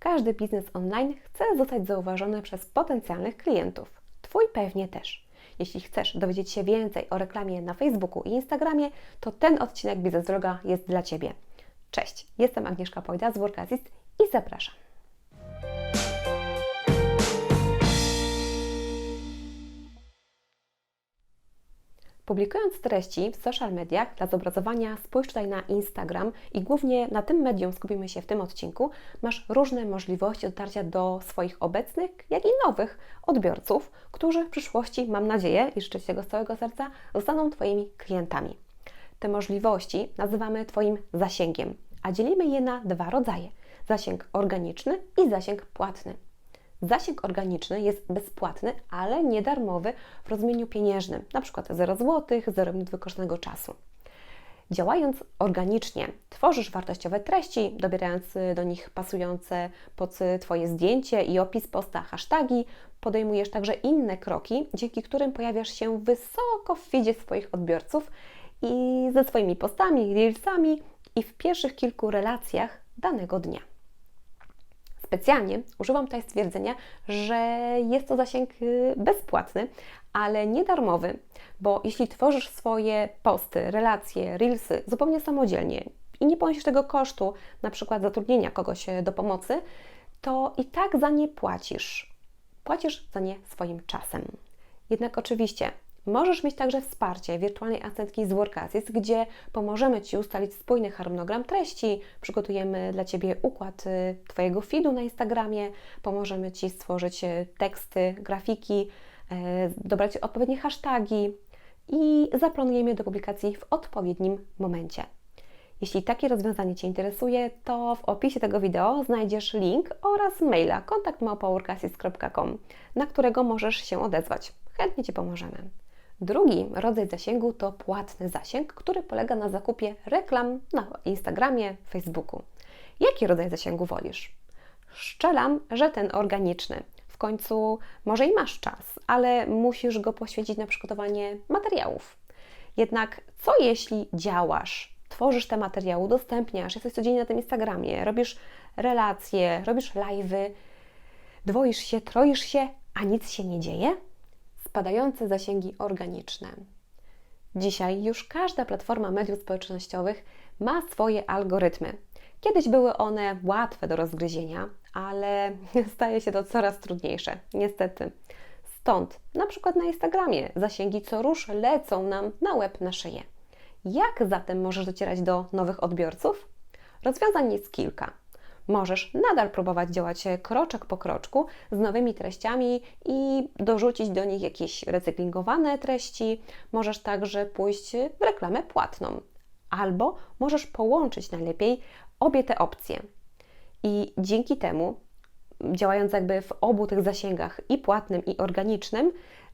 Każdy biznes online chce zostać zauważony przez potencjalnych klientów. Twój pewnie też. Jeśli chcesz dowiedzieć się więcej o reklamie na Facebooku i Instagramie, to ten odcinek Biznes Droga jest dla Ciebie. Cześć, jestem Agnieszka Pojda z Workasist i zapraszam. Publikując treści w social mediach dla zobrazowania, spójrz tutaj na Instagram i głównie na tym medium skupimy się w tym odcinku, masz różne możliwości dotarcia do swoich obecnych, jak i nowych odbiorców, którzy w przyszłości, mam nadzieję i życzę Ci tego z całego serca, zostaną Twoimi klientami. Te możliwości nazywamy Twoim zasięgiem, a dzielimy je na dwa rodzaje: zasięg organiczny i zasięg płatny. Zasięg organiczny jest bezpłatny, ale nie darmowy w rozumieniu pieniężnym, np. 0 zł, 0 minut wykorzystanego czasu. Działając organicznie, tworzysz wartościowe treści, dobierając y, do nich pasujące pod y, Twoje zdjęcie i opis posta hasztagi, podejmujesz także inne kroki, dzięki którym pojawiasz się wysoko w feedzie swoich odbiorców i ze swoimi postami, reelsami i w pierwszych kilku relacjach danego dnia. Specjalnie używam tutaj stwierdzenia, że jest to zasięg y, bezpłatny, ale nie darmowy, bo jeśli tworzysz swoje posty, relacje, reelsy zupełnie samodzielnie i nie ponosisz tego kosztu, na przykład zatrudnienia kogoś e, do pomocy, to i tak za nie płacisz. Płacisz za nie swoim czasem. Jednak oczywiście Możesz mieć także wsparcie wirtualnej asystentki z Workasis, gdzie pomożemy Ci ustalić spójny harmonogram treści, przygotujemy dla Ciebie układ y, Twojego feedu na Instagramie, pomożemy Ci stworzyć y, teksty, grafiki, y, dobrać odpowiednie hasztagi i zaplanujemy do publikacji w odpowiednim momencie. Jeśli takie rozwiązanie Cię interesuje, to w opisie tego wideo znajdziesz link oraz maila kontaktmałpoworkasis.com, na którego możesz się odezwać. Chętnie Ci pomożemy. Drugi rodzaj zasięgu to płatny zasięg, który polega na zakupie reklam na Instagramie, Facebooku. Jaki rodzaj zasięgu wolisz? Szczelam, że ten organiczny. W końcu może i masz czas, ale musisz go poświęcić na przygotowanie materiałów. Jednak co jeśli działasz, tworzysz te materiały, udostępniasz, jesteś codziennie na tym Instagramie, robisz relacje, robisz live'y, dwoisz się, troisz się, a nic się nie dzieje? Spadające zasięgi organiczne. Dzisiaj już każda platforma mediów społecznościowych ma swoje algorytmy. Kiedyś były one łatwe do rozgryzienia, ale staje się to coraz trudniejsze, niestety. Stąd, na przykład na Instagramie, zasięgi co rusz lecą nam na łeb na szyję. Jak zatem możesz docierać do nowych odbiorców? Rozwiązań jest kilka możesz nadal próbować działać kroczek po kroczku z nowymi treściami i dorzucić do nich jakieś recyklingowane treści. Możesz także pójść w reklamę płatną, albo możesz połączyć najlepiej obie te opcje. I dzięki temu, działając jakby w obu tych zasięgach, i płatnym, i organicznym,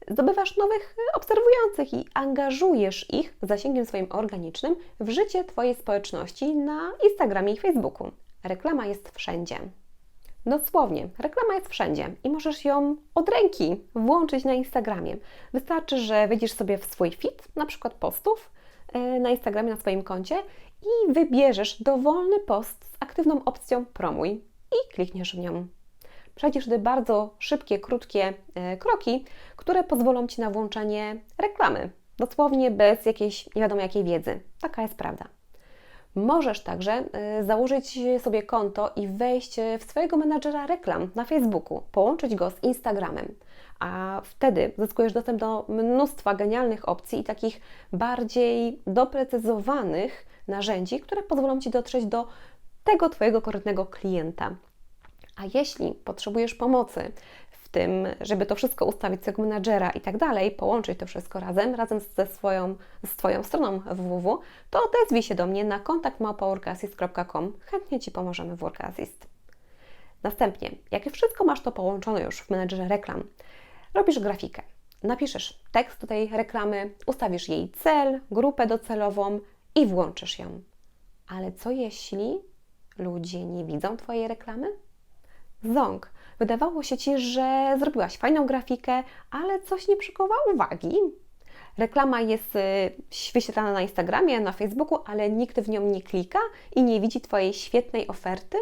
zdobywasz nowych obserwujących i angażujesz ich zasięgiem swoim organicznym w życie Twojej społeczności na Instagramie i Facebooku. Reklama jest wszędzie. Dosłownie, reklama jest wszędzie i możesz ją od ręki włączyć na Instagramie. Wystarczy, że wejdziesz sobie w swój feed, na przykład postów e, na Instagramie na swoim koncie i wybierzesz dowolny post z aktywną opcją promuj i klikniesz w nią. Przejdziesz wtedy bardzo szybkie, krótkie e, kroki, które pozwolą Ci na włączenie reklamy. Dosłownie bez jakiejś nie wiadomo jakiej wiedzy. Taka jest prawda. Możesz także y, założyć sobie konto i wejść w swojego menadżera reklam na Facebooku, połączyć go z Instagramem, a wtedy zyskujesz dostęp do mnóstwa genialnych opcji i takich bardziej doprecyzowanych narzędzi, które pozwolą Ci dotrzeć do tego Twojego konkretnego klienta. A jeśli potrzebujesz pomocy w tym, żeby to wszystko ustawić swojego menadżera i tak dalej, połączyć to wszystko razem, razem ze swoją, z Twoją stroną www, to odezwij się do mnie na kontakt Chętnie Ci pomożemy w WorkAssist. Następnie, jak wszystko masz to połączone już w menedżerze reklam, robisz grafikę. Napiszesz tekst do tej reklamy, ustawisz jej cel, grupę docelową i włączysz ją. Ale co jeśli ludzie nie widzą Twojej reklamy? Ząg, Wydawało się Ci, że zrobiłaś fajną grafikę, ale coś nie przykuwa uwagi. Reklama jest y, wyświetlana na Instagramie, na Facebooku, ale nikt w nią nie klika i nie widzi Twojej świetnej oferty.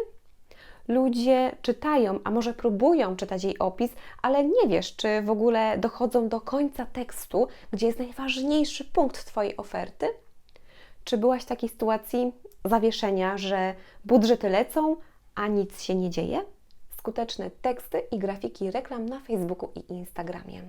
Ludzie czytają, a może próbują czytać jej opis, ale nie wiesz, czy w ogóle dochodzą do końca tekstu, gdzie jest najważniejszy punkt Twojej oferty? Czy byłaś w takiej sytuacji zawieszenia, że budżety lecą, a nic się nie dzieje? Skuteczne teksty i grafiki reklam na Facebooku i Instagramie.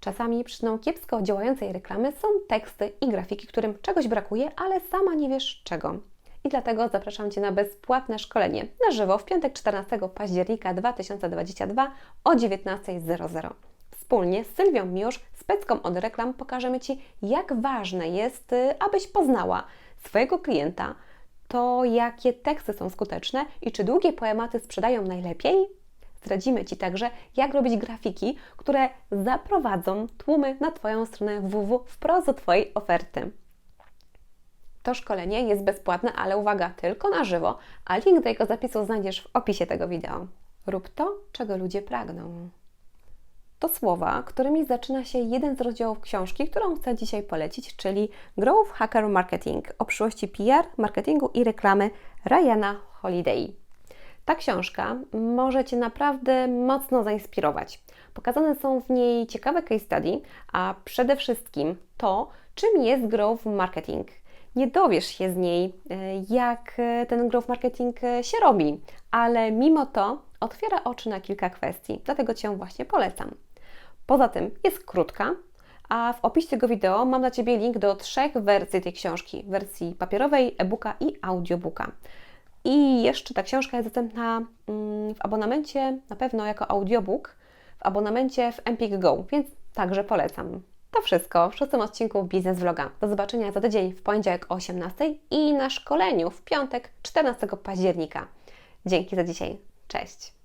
Czasami przyczyną kiepsko działającej reklamy są teksty i grafiki, którym czegoś brakuje, ale sama nie wiesz czego. I dlatego zapraszam Cię na bezpłatne szkolenie na żywo w piątek 14 października 2022 o 19.00. Wspólnie z Sylwią Miłosz, specką od reklam, pokażemy Ci, jak ważne jest, y, abyś poznała swojego klienta, to jakie teksty są skuteczne i czy długie poematy sprzedają najlepiej. Zdradzimy Ci także, jak robić grafiki, które zaprowadzą tłumy na Twoją stronę www wprost do Twojej oferty. To szkolenie jest bezpłatne, ale uwaga, tylko na żywo, a link do jego zapisu znajdziesz w opisie tego wideo. Rób to, czego ludzie pragną. To słowa, którymi zaczyna się jeden z rozdziałów książki, którą chcę dzisiaj polecić, czyli Growth Hacker Marketing o przyszłości PR, marketingu i reklamy Ryana Holiday. Ta książka może Cię naprawdę mocno zainspirować. Pokazane są w niej ciekawe case study, a przede wszystkim to, czym jest growth marketing. Nie dowiesz się z niej, e, jak ten growth marketing e, się robi, ale mimo to otwiera oczy na kilka kwestii, dlatego Cię właśnie polecam. Poza tym jest krótka, a w opisie tego wideo mam dla Ciebie link do trzech wersji tej książki: wersji papierowej, e-booka i audiobooka. I jeszcze ta książka jest dostępna mm, w abonamencie, na pewno jako audiobook, w abonamencie w Empik Go, więc także polecam. To wszystko w szóstym odcinku Biznes Vloga. Do zobaczenia za tydzień w poniedziałek o 18 i na szkoleniu w piątek 14 października. Dzięki za dzisiaj. Cześć!